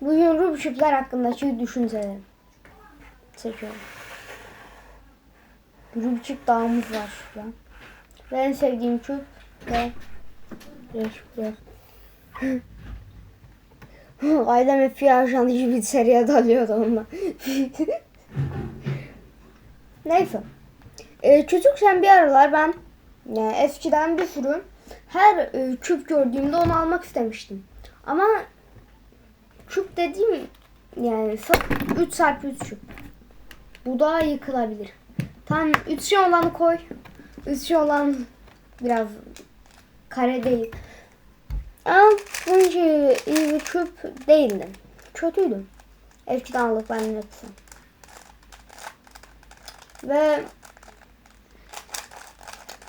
Bugün Rubik'ler hakkındaki düşüncelerim. Seçiyorum. Rubik dağımız var şurada. Ve en sevdiğim küp ve Reşikler. Ailem FBI ajanı gibi seriye dalıyordu onunla. Neyse. Ee, küçükken bir aralar ben yani eskiden bir sürü her e, küp gördüğümde onu almak istemiştim. Ama küp dediğim yani 3 çarpı 3 küp. Bu daha yıkılabilir. Tam 3 şey olanı koy. 3 şey olan biraz kare değil. Ama bunca iyi bir küp değildi. Kötüydü. Eskiden aldık ben etsem. Ve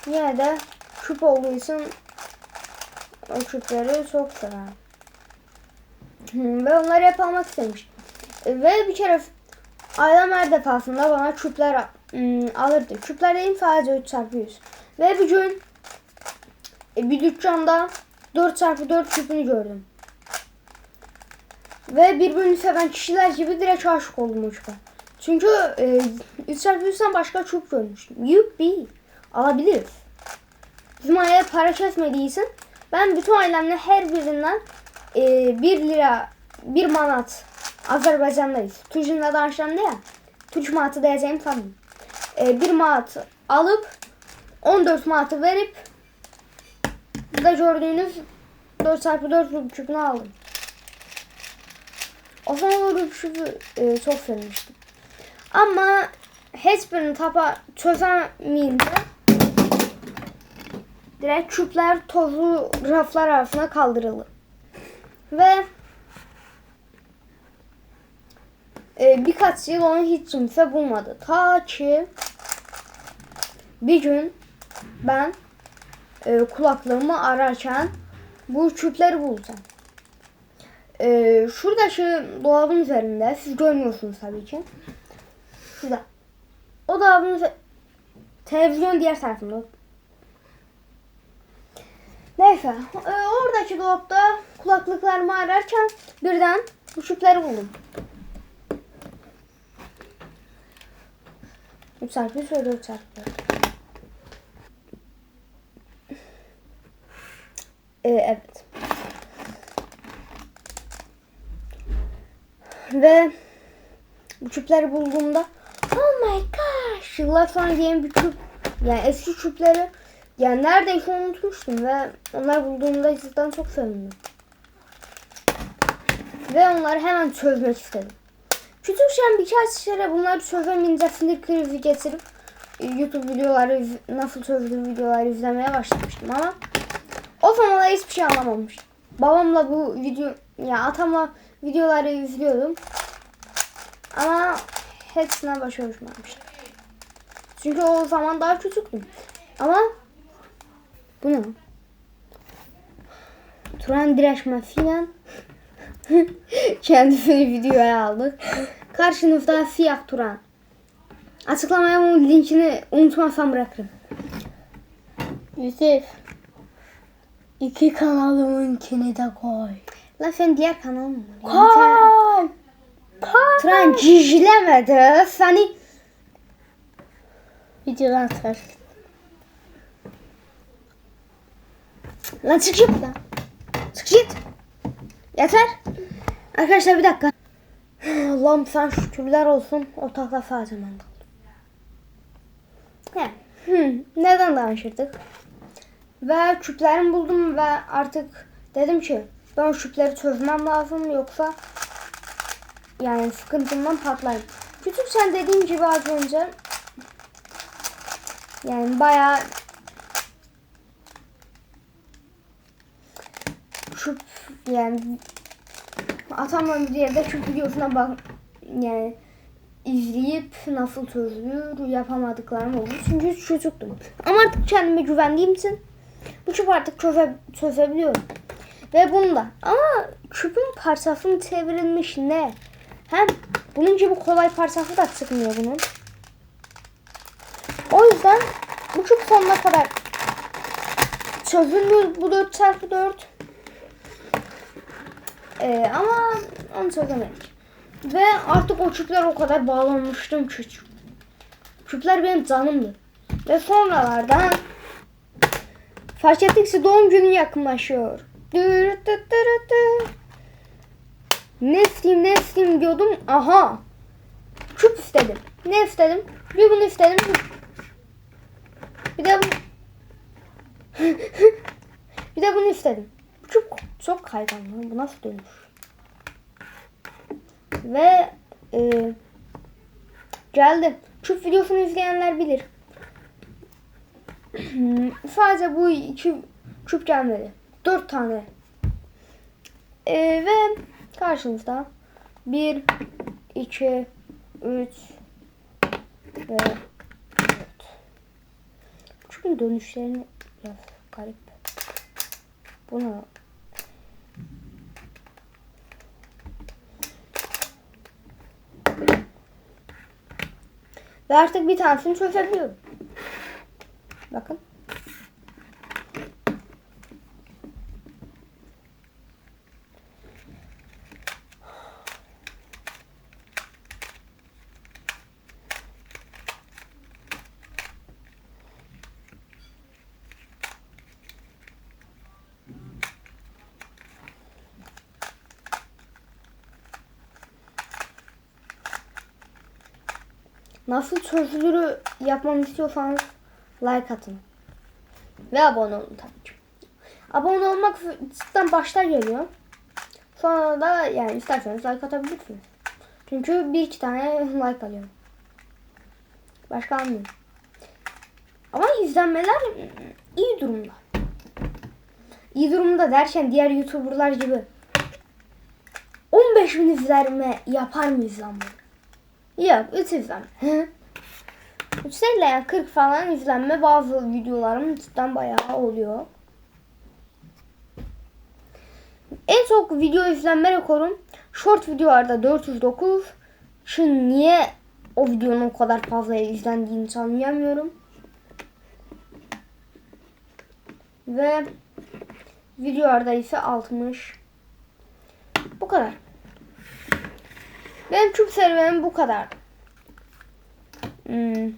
yine de küp olduğu için o küpleri çok severim. Ve onları hep almak istemiştim. Ve bir kere ailem her defasında bana küpler ım, alırdı. Küpler değil sadece 3 çarpı 100. Ve bir gün e, bir dükkanda 4 çarpı 4 küpünü gördüm. Ve birbirini seven kişiler gibi direkt aşık oldum o küpe. Çünkü e, 3 çarpı 100'den başka küp görmüştüm. Yuppi. Alabiliriz. Bizim aile para kesmediği için ben bütün ailemle her birinden e, 1 lira 1 manat Azerbaycan'dayız. Tujin'le danışlandı ya. Tuj manatı diyeceğim sanırım. E, 1 manat alıp 14 manatı verip burada gördüğünüz 4 çarpı 4 Rubik aldım. O zaman o Rubik e, çok sevmiştim. Ama hiçbirini tapa çözemeyince direkt küpler tozlu raflar arasına kaldırıldı. Ve e, birkaç yıl onu hiç kimse bulmadı. Ta ki bir gün ben e, kulaklığımı ararken bu küpleri buldum. E, şuradaki dolabın üzerinde siz görmüyorsunuz tabii ki. Şurada. O dolabın televizyon diğer tarafında. Neyse. e, oradaki dolapta kulaklıklarımı ararken birden küpleri buldum. 3 çarpı 3 ve 4 çarpı 4. Ee, evet. Ve bu küpleri bulduğumda oh my gosh yıllar sonra yeni bir küp yani eski küpleri yani neredeyse unutmuştum ve onları bulduğumda cidden çok sevindim. Ve onları hemen çözmek istedim. Küçükken birkaç kere bunları çözemeyince sinir krizi getirip e, YouTube videoları nasıl çözdüğüm videoları izlemeye başlamıştım ama o zamanlar hiçbir şey anlamamıştım. Babamla bu video yani atamla videoları izliyordum. Ama hepsine başaramamıştım. Çünkü o zaman daha küçüktüm. Ama bu ne? Turan Direşme filan kendisini videoya aldık. Karşınızda siyah Turan. Açıklamaya bunun linkini unutmazsam bırakırım. Yusuf. İki kanalımınkini de koy. Lan sen diğer kanal mı? Koy. Koy. Turan cicilemedi. Seni Videodan çıkar. Lan çık git lan. Çık git. Yeter. Arkadaşlar bir dakika. Allah'ım sen şükürler olsun. Ortakta sadece ben kaldım. He. Hı, neden danışırdık? Ve küplerimi buldum ve artık dedim ki ben o küpleri çözmem lazım yoksa yani sıkıntımdan patlarım. Küçükken dediğim gibi az önce yani bayağı küp yani atamam bir yerde küp videosuna bak yani izleyip nasıl çözülür yapamadıklarım oldu. Çünkü çocuktum. Ama artık kendime güvendiğim için bu küp artık çöze, çözebiliyorum. Ve bunda. Ama küpün parçası mı çevrilmiş ne? Hem bunun gibi kolay parçası da çıkmıyor bunun. O yüzden bu küp sonuna kadar çözülmüyor bu 4 çarpı 4 Ee, ama onu çözemedik. Ve artık o çüpler o kadar bağlanmıştım ki. Çüpler benim canımdı. Ve sonralardan fark ettik ki doğum günü yakınlaşıyor. Ne isteyeyim ne isteyeyim diyordum. Aha. Küp istedim. Ne istedim? Bir bunu istedim. Bir de bu... bir de bunu istedim. Çok, çok kaygan lan. Bu nasıl dönüş? Ve e, geldi. Küp videosunu izleyenler bilir. Sadece bu iki küp gelmedi. Dört tane. E, ve karşınızda bir, iki, üç ve dört. Küpün dönüşlerini biraz garip. Bunu Ve artık bir tanesini çözebiliyorum. Bakın. Nasıl çözülürü yapmamı istiyorsanız like atın. Ve abone olun tabii ki. Abone olmak cidden başta geliyor. Sonra da yani isterseniz like atabilirsiniz. Çünkü bir iki tane like alıyorum. Başka almıyorum. Ama izlenmeler iyi durumda. İyi durumda derken diğer youtuberlar gibi 15 bin izlenme yapar mıyız lan? Yok 3 izlenme. 3 değil de yani 40 falan izlenme bazı videolarım cidden bayağı oluyor. En çok video izlenme rekorum short videolarda 409. Şimdi niye o videonun o kadar fazla izlendiğini anlayamıyorum. Ve videolarda ise 60. Bu kadar. Benim küp serüvenim bu kadar. Hmm.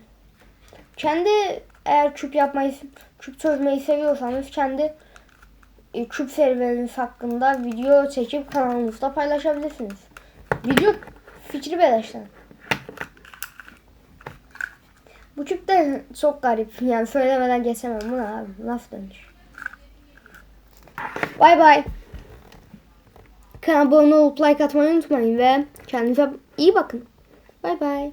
Kendi eğer küp yapmayı, küp çözmeyi seviyorsanız kendi e, küp serüveniniz hakkında video çekip kanalınızda paylaşabilirsiniz. Video fikri beleşten. Bu küp de çok garip. Yani söylemeden geçemem. Bu ne abi? Nasıl dönüş? Bay bay. Kanalıma abone olup like atmayı unutmayın ve kendinize iyi bakın. Bay bay.